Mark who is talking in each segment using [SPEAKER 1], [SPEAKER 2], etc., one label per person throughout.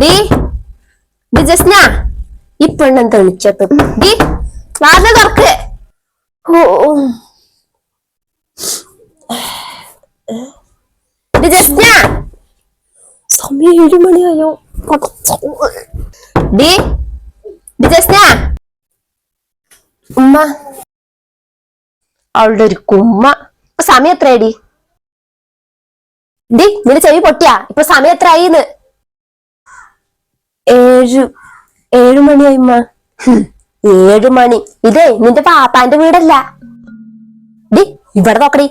[SPEAKER 1] D. D Jasna ഈ പെണ്ണൻ വിളിച്ചത്? ഡി വാർന്ന തുറക്ക്. ഡി ജസ്ന. സമയം ഏഴു മണിയായോ? D D Jasna. ഉമ്മ. അവളുടെ ഒരു കുമ്മ. സമയം എത്രയാടി ഡി നിന്റെ ചെവി പൊട്ടിയാ. ഇപ്പൊ സമയം എത്രയായിന്ന്? ഏഴ് ഏഴു മണിയായി ഏഴു മണി. ഇതേ നിന്റെ പാപ്പാന്റെ വീടല്ല. ഡി ഇവിടെ നോക്കടി.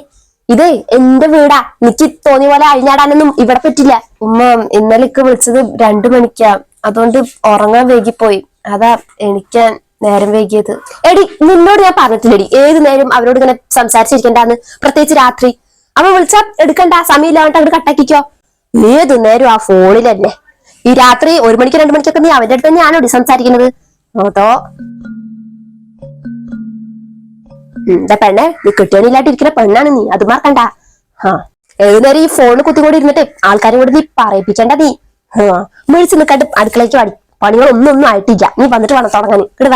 [SPEAKER 1] ഇത് എന്റെ വീടാ. എനിക്ക് തോന്നിയ പോലെ അഴിഞ്ഞാടാനൊന്നും ഇവിടെ പറ്റില്ല. ഉമ്മ ഇന്നലെ ഇക്ക് വിളിച്ചത് രണ്ടു മണിക്കാ. അതുകൊണ്ട് ഉറങ്ങാൻ വൈകിപ്പോയി. അതാ എനിക്ക് നേരം വൈകിയത്. എടി നിന്നോട് ഞാൻ പറഞ്ഞിട്ടില്ലടി. ഏത് നേരം അവരോട് ഇങ്ങനെ സംസാരിച്ചിരിക്കണ്ടാന്ന്. പ്രത്യേകിച്ച് രാത്രി. അവ വിളിച്ചാ എടുക്കണ്ട. സമയമില്ലാണ്ട് അവിടെ കട്ടാക്കിക്കോ ഏത് നേരം ആ തന്നെ. ഈ രാത്രി ഒരു മണിക്ക് രണ്ടു മണിക്കൊക്കെ നീ അവന്റെ അടുത്ത് തന്നെയാണോ സംസാരിക്കുന്നത്? നോട്ടോ. എന്താ പെണ്ണെ നീ കിട്ടിയണില്ലാട്ടിരിക്കുന്ന പെണ്ണാണ് നീ. അത് മറക്കണ്ട. ആ ഏതുനേരം ഈ ഫോണിൽ കുത്തിക്കൂടി ഇരുന്നിട്ട് ആൾക്കാരെ കൂടെ നീ പറയിപ്പിക്കണ്ട നീ. ഹാ. മേടിച്ച് നിൽക്കാണ്ട് അടുക്കളയ്ക്ക് പണികളൊന്നും ഒന്നും ആയിട്ടില്ല. നീ വന്നിട്ട് വേണം തുടങ്ങാൻ. ഇങ്ങട്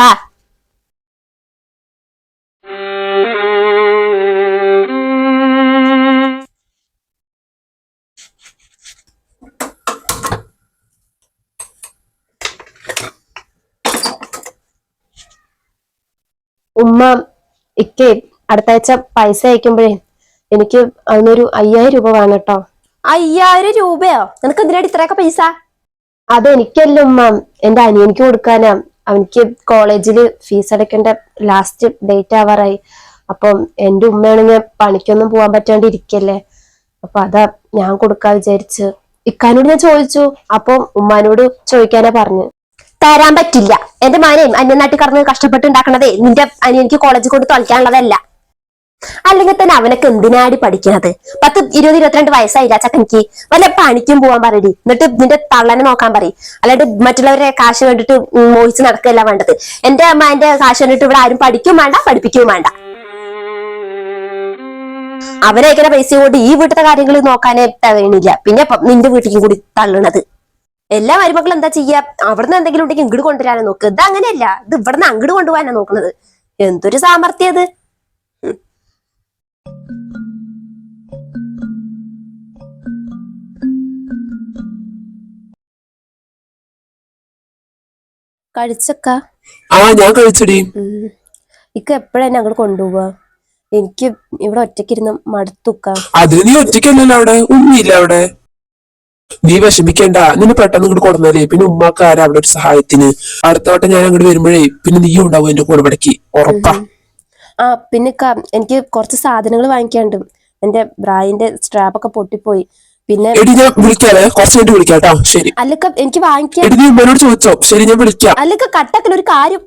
[SPEAKER 1] വാ ഇക്കേ അടുത്താഴ്ച അടുത്ത ആഴ്ച പൈസ അയക്കുമ്പോഴേ എനിക്ക് അതിനൊരു അയ്യായിരം രൂപ വേണം കേട്ടോ. അയ്യായിരം രൂപയോ? നിനക്ക് എന്തിനാണ് ഇത്രയൊക്കെ പൈസ? അതെനിക്കല്ല ഉമ്മ. എന്റെ അനിയനിക്ക് കൊടുക്കാനാ. അവനിക്ക് കോളേജിൽ ഫീസ് അടയ്ക്കേണ്ട ലാസ്റ്റ് ഡേറ്റ് ആവാറായി. അപ്പം എന്റെ ഉമ്മയാണെങ്കിൽ പണിക്കൊന്നും പോകാൻ പറ്റാണ്ട് ഇരിക്കല്ലേ അപ്പൊ അതാ ഞാൻ കൊടുക്കാ വിചാരിച്ച്. ഇക്കാനോട് ഞാൻ ചോദിച്ചു. അപ്പം ഉമ്മാനോട് ചോദിക്കാനാ പറഞ്ഞു. തരാൻ പറ്റില്ല. എന്റെ മാനയും അന്യ നാട്ടിൽ കടന്ന് കഷ്ടപ്പെട്ട് ഉണ്ടാക്കണതേ നിന്റെ അനിയനിക്ക് കോളേജിൽ കൊണ്ട് തൊളിക്കാനുള്ളതല്ല അല്ലെങ്കിൽ തന്നെ അവനൊക്കെ എന്തിനാടി പഠിക്കണത്? പത്ത് ഇരുപത് ഇരുപത്തിരണ്ട് വയസ്സായില്ല ചക്കനിക്ക്? വല്ല പണിക്കും പോവാൻ പറയടി. എന്നിട്ട് നിന്റെ തള്ളനെ നോക്കാൻ പറയും. അല്ലാണ്ട് മറ്റുള്ളവരെ കാശ് വേണ്ടിട്ട് മോഹിച്ച് നടക്കുകയല്ല വേണ്ടത്. എന്റെ അമ്മ എന്റെ കാശ് വേണ്ടിട്ട് ഇവിടെ ആരും പഠിക്കും വേണ്ട പഠിപ്പിക്കുകയും വേണ്ട. അവനെ പൈസ കൊണ്ട് ഈ വീട്ടിലത്തെ കാര്യങ്ങൾ നോക്കാനേ തകയണില്ല. പിന്നെ നിന്റെ വീട്ടിലേക്കും കൂടി തള്ളണത്. എല്ലാ മരുമക്കളും എന്താ ചെയ്യാ? അവിടുന്ന് എന്തെങ്കിലും ഉണ്ടെങ്കിൽ ഇങ്ങോട്ട് കൊണ്ടുവരാനാ നോക്ക്. ഇത് അങ്ങനെയല്ല. ഇത് ഇവിടുന്ന് അങ്ങോട്ട് കൊണ്ടുപോകാനാ നോക്കുന്നത് എന്തൊരു സാമർത്ഥ്യം അത് കഴിച്ചക്ക?
[SPEAKER 2] ആ ഞാൻ കഴിച്ചടി.
[SPEAKER 1] ഇക്ക എപ്പോഴാണ് അങ്ങോട്ട് കൊണ്ടുപോവാ എനിക്ക് ഇവിടെ ഒറ്റക്കിരുന്ന് മടുത്തുക്ക
[SPEAKER 2] അതിന് നീ ഒറ്റയ്ക്കല്ലല്ലോ അവിടെ? ഉമ്മയില്ല അവിടെ? നീ വിഷമിക്കേണ്ട. നിന്നെ പെട്ടെന്ന് ഇങ്ങോട്ട് കൊടുന്നാലേ പിന്നെ ഉമ്മാക്ക് ആരാ അവിടെ ഒരു സഹായത്തിന്? അടുത്ത വട്ടം ഞാൻ അങ്ങോട്ട് വരുമ്പോഴേ പിന്നെ നീ ഉണ്ടാവും എന്റെ കൂടെ പടക്കി ഉറപ്പാ.
[SPEAKER 1] ആ പിന്നെ എനിക്ക് കുറച്ച് സാധനങ്ങൾ വാങ്ങിക്കാണ്ട് എന്റെ ബ്രായിന്റെ സ്ട്രാപ്പ് ഒക്കെ പൊട്ടിപ്പോയി. പിന്നെ
[SPEAKER 2] എടി ഞാൻ വിളിക്കാലേ കുറച്ച് കഴിഞ്ഞിട്ട് വിളിക്കാം കേട്ടോ. ശരി.
[SPEAKER 1] അല്ലക്ക എനിക്ക് വാങ്ങിക്കാൻ
[SPEAKER 2] എടി നീ ഉമ്മനോട് ചോദിച്ചോ. ശരി ഞാൻ വിളിക്കാം.
[SPEAKER 1] അല്ലക്ക കട്ടക്കൽ ഒരു കാര്യം.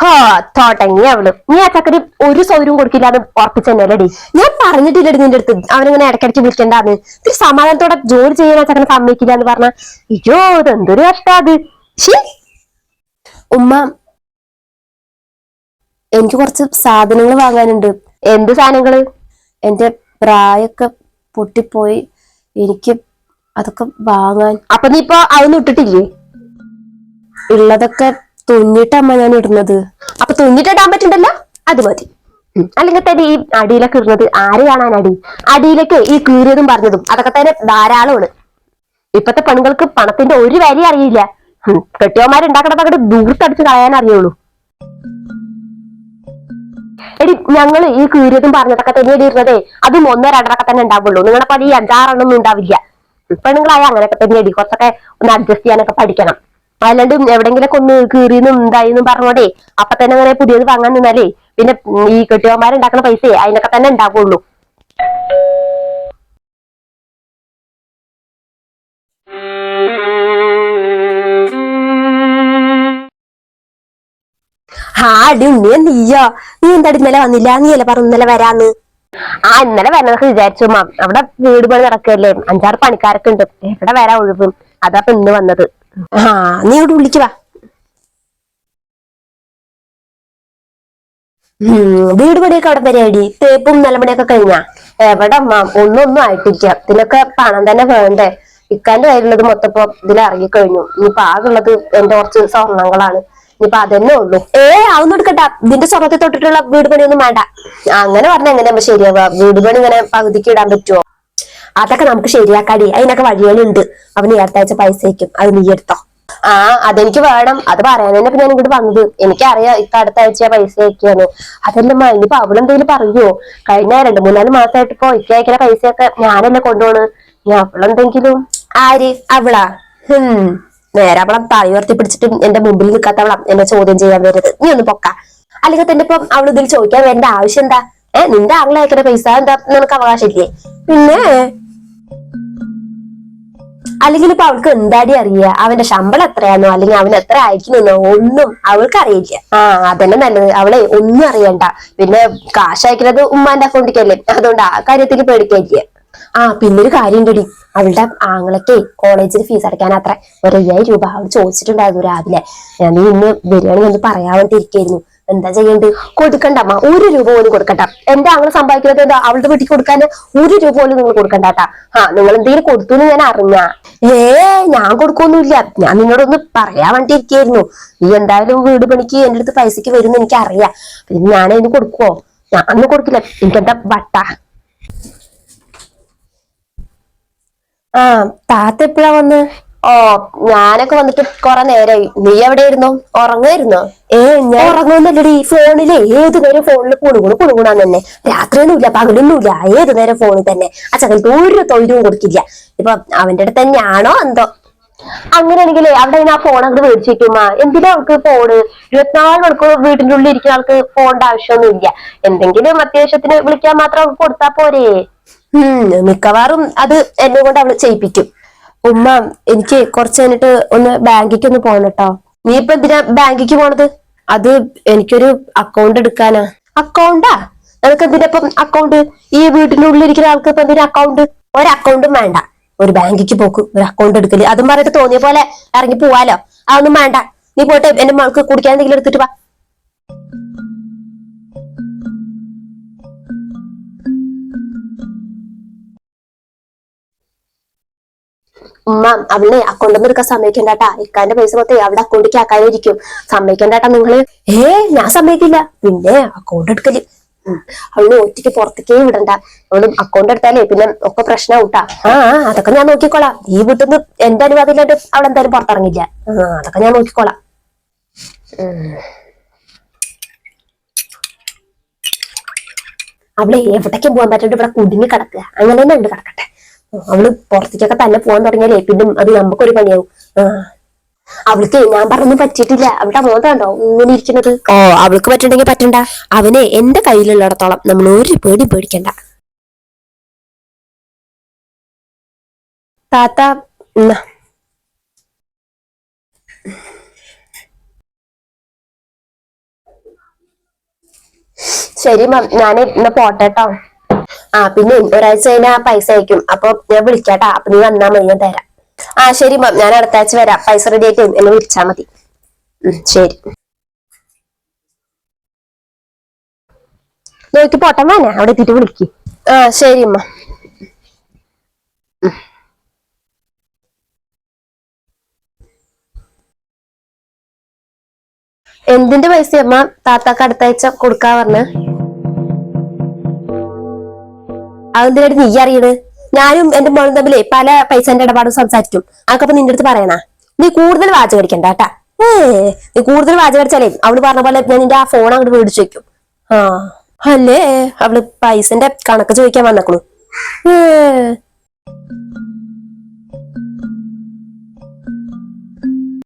[SPEAKER 1] ഹാ തോട്ടങ്ങി അവൾ. നീ ആ ചക്കരി ഒരു സൗകര്യം കൊടുക്കില്ലാന്ന് ഉറപ്പിച്ചെന്നല്ലേടി ഞാൻ പറഞ്ഞിട്ടില്ലടി നിന്റെ അടുത്ത്. അവനിങ്ങനെ ഇടയ്ക്കിടയ്ക്ക് വിളിക്കണ്ടാന്ന്. ഇത്തിരി സമാധാനത്തോടെ ജോലി ചെയ്യാൻ ആ ചക്കനെ സമ്മതിക്കില്ല എന്ന് പറഞ്ഞ. അയ്യോ ഇതെന്തൊരു കഷ്ടാ അത്. ഉമ്മ എനിക്ക് കുറച്ച് സാധനങ്ങൾ വാങ്ങാനുണ്ട്. എന്ത് സാധനങ്ങൾ? എന്റെ പ്രായൊക്കെ പൊട്ടിപ്പോയി. എനിക്ക് അതൊക്കെ വാങ്ങാൻ അപ്പൊ നീ ഇപ്പൊ അതൊന്നും ഇട്ടിട്ടില്ലേ? ഉള്ളതൊക്കെ തുന്നിട്ടമ്മ ഞാൻ ഇടുന്നത്. അപ്പൊ തുന്നിട്ടിടാൻ പറ്റുണ്ടല്ലോ? അത് മതി. അല്ലെങ്കിൽ തന്നെ ഈ അടിയിലൊക്കെ ഇടുന്നത് ആര് കാണാൻ അടി? അടിയിലേക്ക് ഈ കീറിയതും പറഞ്ഞതും. അതൊക്കെ തന്നെ ധാരാളമാണ് ഇപ്പത്തെ പെണ്ണുങ്ങൾക്ക് പണത്തിന്റെ ഒരു വരി അറിയില്ല. കെട്ടിയവന്മാരുണ്ടാക്കണത് അങ്ങോട്ട് ദൂർത്തടിച്ച് കളയാൻ അറിയുള്ളൂ. എടി ഞങ്ങൾ ഈ കീറിയതും പറഞ്ഞതൊക്കെ തന്നെ ഇടുന്നതേ. അതും ഒന്നോ രണ്ടരൊക്കെ തന്നെ ഉണ്ടാവുള്ളൂ. നിങ്ങളുടെ പണി അഞ്ചാറെണ്ണൊന്നും ഉണ്ടാവില്ല. പെണ്ണുങ്ങളായ അങ്ങനെയൊക്കെ തന്നെ ഇടി കുറച്ചൊക്കെ ഒന്ന് അഡ്ജസ്റ്റ് ചെയ്യാനൊക്കെ പഠിക്കണം. അല്ലാണ്ട് എവിടെങ്കിലൊക്കെ ഒന്ന് കീറിയെന്നും ഇതായിന്നും പറഞ്ഞോടെ അപ്പൊ തന്നെ അങ്ങനെ പുതിയത് വാങ്ങാൻ നിന്നാലേ. പിന്നെ ഈ കെട്ടിയവന്മാരുണ്ടാക്കുന്ന പൈസയെ അതിനൊക്കെ തന്നെ ഉണ്ടാവുള്ളൂ. ആ അടി ഉണ്ണി നീയോ. നീ എന്താടി ഇന്നലെ വന്നില്ല? നീ അല്ല പറഞ്ഞു ഇന്നലെ വരാന്ന്? ആ ഇന്നലെ വരണമെന്നൊക്കെ വിചാരിച്ചു മാം അവിടെ വീട് പണി നടക്കല്ലേ? അഞ്ചാറ് പണിക്കാരൊക്കെ ഉണ്ട്. എവിടെ വരാ ഒഴിവും? അതാ ഇന്ന് വന്നത്. ആ നീ ഇവിടെ വിളിച്ചു വാ. വീട് പണിയൊക്കെ അവിടെ പരിപാടി തേപ്പും നിലപണിയൊക്കെ കഴിഞ്ഞാ. എവിടെ ഒന്നൊന്നും ഒന്നും ഒന്നും ആയിട്ടില്ല. ഇതിനൊക്കെ പണം തന്നെ വേണ്ടേ? ഇക്കാന്റെ കയ്യിലുള്ളത് മൊത്തം ഇപ്പൊ ഇതിൽ ഇറങ്ങിക്കഴിഞ്ഞു ഇനിയിപ്പൊ ആകുള്ളത് എന്റെ കുറച്ച് സ്വർണങ്ങളാണ്. ഇനിയിപ്പൊ അതന്നെ ഉള്ളു. ഏ അതൊന്നും എടുക്കട്ടാ ഇതിന്റെ സ്വർണത്തിൽ തൊട്ടിട്ടുള്ള വീട് പണിയൊന്നും വേണ്ട. അങ്ങനെ പറഞ്ഞ എങ്ങനെയാ ശരിയാവുക? വീട് പണി ഇങ്ങനെ പകുതിക്ക് ഇടാൻ പറ്റുമോ അതൊക്കെ നമുക്ക് ശരിയാക്കാടി. അതിനൊക്കെ വഴികളുണ്ട്. അവന് നേരത്തെ അയച്ച പൈസ അയക്കും അത് നീ എടുത്തോ. ആ അതെനിക്ക് വേണം. അത് പറയാൻ തന്നെ ഞാൻ ഇങ്ങോട്ട് വന്നത്. എനിക്കറിയാം ഇപ്പൊ അടുത്ത ആഴ്ച പൈസ അയക്കാന്ന് അതല്ലമ്മ ഇനിയിപ്പോ അവളെന്തെങ്കിലും പറയുമോ കഴിഞ്ഞ രണ്ടു മൂന്നാൽ മാസമായിട്ട് ഇപ്പൊ ഇക്ക അയക്കുന്ന പൈസയൊക്കെ ഞാനല്ലേ കൊണ്ടുപോണ് ഞാൻ അവളെന്തെങ്കിലും ആര്? അവളാ? ഹും. നേരെ അവളെ തലയുയർത്തി പിടിച്ചിട്ട് എന്റെ മുമ്പിൽ നിൽക്കാത്തവളാ എന്നെ ചോദ്യം ചെയ്യാൻ വരരുത് നീ ഒന്ന് പൊക്ക. അല്ലെങ്കിൽ തന്നെ ഇപ്പം അവൾ ഇതിൽ ചോദിക്കാൻ വരേണ്ട ആവശ്യം എന്താ? ഏഹ് നിന്റെ ആങ്ങളെ അയക്കുന്ന പൈസ എന്താ? നിനക്ക് അവകാശമില്ലേ? പിന്നെ അല്ലെങ്കിൽ ഇപ്പൊ അവൾക്ക് എന്താടി അറിയുക അവന്റെ ശമ്പളം എത്രയാണോ അല്ലെങ്കിൽ അവൻ എത്ര അയക്കുന്നോ ഒന്നും അവൾക്ക് അറിയില്ല. ആ. അതന്നെ നല്ലത്. അവളെ ഒന്നും അറിയണ്ട. പിന്നെ കാശ് അയക്കുന്നത് ഉമ്മാന്റെ അക്കൗണ്ടിക്കല്ലേ അതുകൊണ്ട് ആ കാര്യത്തിൽ പേടിക്കില്ല ആ പിന്നൊരു കാര്യം ഉണ്ടടി അവളുടെ ആങ്ങളൊക്കെ കോളേജിൽ ഫീസ് അടയ്ക്കാൻ അത്ര ഒരു അയ്യായിരം രൂപ അവൾ ചോദിച്ചിട്ടുണ്ടായിരുന്നു രാവിലെ. ഞാൻ ഇന്ന് വരികയാണെങ്കിൽ ഒന്ന് പറയാൻ വേണ്ടി ഇരിക്കായിരുന്നു. എന്താ ചെയ്യണ്ട് കൊടുക്കണ്ടമ്മ ഒരു രൂപ പോലും കൊടുക്കണ്ട. എന്റെ അങ്ങനെ സമ്പാദിക്കുന്നത് എന്താ അവളുടെ വീട്ടിൽ കൊടുക്കാൻ ഒരു രൂപ പോലും നിങ്ങൾ കൊടുക്കണ്ടാട്ടാ ആ നിങ്ങൾ എന്തെങ്കിലും കൊടുത്തു എന്ന് ഞാൻ അറിഞ്ഞ. ഏ ഞാൻ കൊടുക്കൊന്നുമില്ല. ഞാൻ നിങ്ങളോടൊന്ന് പറയാൻ വേണ്ടി ഇരിക്കായിരുന്നു നീ എന്തായാലും വീട് പണിക്ക് എന്റെ അടുത്ത് പൈസക്ക് വരുമെന്ന് എനിക്ക് അറിയാം പിന്നെ ഞാൻ കൊടുക്കുവോ? ഞാൻ അന്ന് കൊടുക്കില്ല. എനിക്കെന്താ വട്ട? ആ താത്ത എപ്പോഴാ വന്ന്? ഓ ഞാനൊക്കെ വന്നിട്ട് കൊറേ നേരായി. നീ എവിടെ എവിടെയായിരുന്നു? ഉറങ്ങായിരുന്നോ ഏ ഞാൻ ഉറങ്ങുന്നല്ലടി. ഫോണിൽ ഏത് നേരം ഫോണിൽ കുണുകുണു കുണുകുണാന്ന് തന്നെ. രാത്രിയൊന്നുമില്ല പകലൊന്നുമില്ല. ഏത് നേരം ഫോണിൽ തന്നെ. ചകലത്ത് ഒരു തൊഴിലും കൊടുക്കില്ല. ഇപ്പൊ അവന്റെ അടുത്ത് തന്നെയാണോ എന്തോ? അങ്ങനെയാണെങ്കിലേ അവിടെ ഞാൻ ആ ഫോൺ അങ്ങ് മേടിച്ചു എന്തിനാ അവൾക്ക് ഫോണ്? ഇരുപത്തിനാല് മണിക്കൂർ വീട്ടിന്റെ ഉള്ളിൽ ഇരിക്കുന്ന ആൾക്ക് ഫോണിന്റെ ആവശ്യമൊന്നുമില്ല. എന്തെങ്കിലും അത്യാവശ്യത്തിന് വിളിക്കാൻ മാത്രം അവൾക്ക് കൊടുത്താ പോരേ. മിക്കവാറും അത് എന്നെ കൊണ്ട് അവൾ ചെയ്യിപ്പിക്കും. ഉമ്മ എനിക്ക് കുറച്ച് കഴിഞ്ഞിട്ട് ഒന്ന് ബാങ്കിക്ക് ഒന്ന് പോകണം കേട്ടോ നീ ഇപ്പൊ എന്തിനാ ബാങ്കിക്ക് പോണത്? അത് എനിക്കൊരു അക്കൗണ്ട് എടുക്കാനാ. അക്കൗണ്ടാ നിനക്ക് എന്തിനാ അക്കൗണ്ട് ഈ വീട്ടിന്റെ ഉള്ളിൽ ഇരിക്കുന്ന ആൾക്ക് ഇപ്പൊ എന്തിനാ അക്കൗണ്ട് ഒരു അക്കൗണ്ടും വേണ്ട. ഒരു ബാങ്കിക്ക് പോക്ക് ഒരു അക്കൗണ്ട് എടുക്കൽ. അതും പറഞ്ഞിട്ട് തോന്നിയ പോലെ ഇറങ്ങി പോവാലോ. അതൊന്നും വേണ്ട. നീ പോട്ടെ എന്റെ മകൾക്ക് കുടിക്കാൻ എന്തെങ്കിലും എടുത്തിട്ട് വാ. ഉമ്മ അവളെ അക്കൗണ്ട് ഒന്നും എടുക്കാൻ സമ്മതിക്കണ്ടാട്ടാ. ഇക്കാന്റെ പൈസ മൊത്തം അവിടെ അക്കൗണ്ടിലേക്ക് ആക്കാനായിരിക്കും. സമ്മതിക്കണ്ടാട്ടാ നിങ്ങൾ. ഏ ഞാൻ സമ്മതിക്കില്ല. പിന്നെ അക്കൗണ്ട് എടുക്കൽ. അവൾ ഒറ്റയ്ക്ക് പുറത്തേക്കേ വിടണ്ട. അവൾ അക്കൗണ്ട് എടുത്താലേ പിന്നെ ഒക്കെ പ്രശ്നം ഊട്ടാ ആ അതൊക്കെ ഞാൻ നോക്കിക്കോളാം. ഈ വീട്ടിൽ നിന്ന് എന്റെ അനുവാദം ഇല്ലാണ്ട് അവൾ എന്തായാലും പുറത്തിറങ്ങില്ല. ആ അതൊക്കെ ഞാൻ നോക്കിക്കോളാം. അവളെ എവിടേക്കും പോകാൻ പറ്റാണ്ട് ഇവിടെ കുടുങ്ങി കിടക്കുക. അങ്ങനെ തന്നെ ഉണ്ട് കിടക്കട്ടെ. അവൾ പുറത്തേക്കൊക്കെ തന്നെ പോകാൻ തുടങ്ങിയാലേ പിന്നെ അത് നമുക്കൊരു പണിയാവും. ആ. അവൾക്ക് ഞാൻ പറഞ്ഞൊന്നും പറ്റിയിട്ടില്ല. അവളുടെ മോതണ്ടോ ഇങ്ങനെ ഇരിക്കുന്നത്. ഓ അവൾക്ക് പറ്റണ്ടെങ്കിൽ പറ്റണ്ട. അവനെ എന്റെ കയ്യിലുള്ളിടത്തോളം നമ്മൾ ഒരു പേടി പേടിക്കണ്ട. താത്ത ശരി മാം. ഞാൻ ഇന്ന് പോട്ടെ കേട്ടോ ആ പിന്നെ ഒരാഴ്ച കഴിഞ്ഞാൽ പൈസ അയക്കും. അപ്പൊ ഞാൻ വിളിക്കാട്ടാ. അപ്പൊ നീ വന്നാ മതി ഞാൻ തരാം. ആ ശരി മാം. ഞാൻ അടുത്ത ആഴ്ച വരാം. പൈസ റെഡി ആയിട്ട് എന്നെ വിളിച്ചാ മതി. ശരി. നോക്കി പോട്ടെ വേണേ അവിടെ എത്തിയിട്ട് വിളിക്ക്. ആ ശരി അമ്മ എന്തിന്റെ പൈസ അമ്മ താത്താക്ക് അടുത്ത ആഴ്ച കൊടുക്കാ പറഞ്ഞ. അതെന്തിനായിട്ട് നീ അറിയണ്? ഞാനും എന്റെ മോളും തമ്മിലേ പല പൈസന്റെ ഇടപാടും സംസാരിക്കും. അതൊക്കെ നിന്റെ അടുത്ത് പറയണ? നീ കൂടുതൽ വാചകം അടിക്കണ്ട കേട്ടാ. ഏ നീ കൂടുതൽ വാചകം അടിച്ചാലേ അവൾ പറഞ്ഞ പോലെ ഞാൻ നിന്റെ ആ ഫോൺ അങ്ങോട്ട് മേടിച്ചു വെക്കും. ആ അല്ലേ? അവൾ പൈസന്റെ കണക്ക് ചോദിക്കാൻ വന്നേക്കണു. ഏ.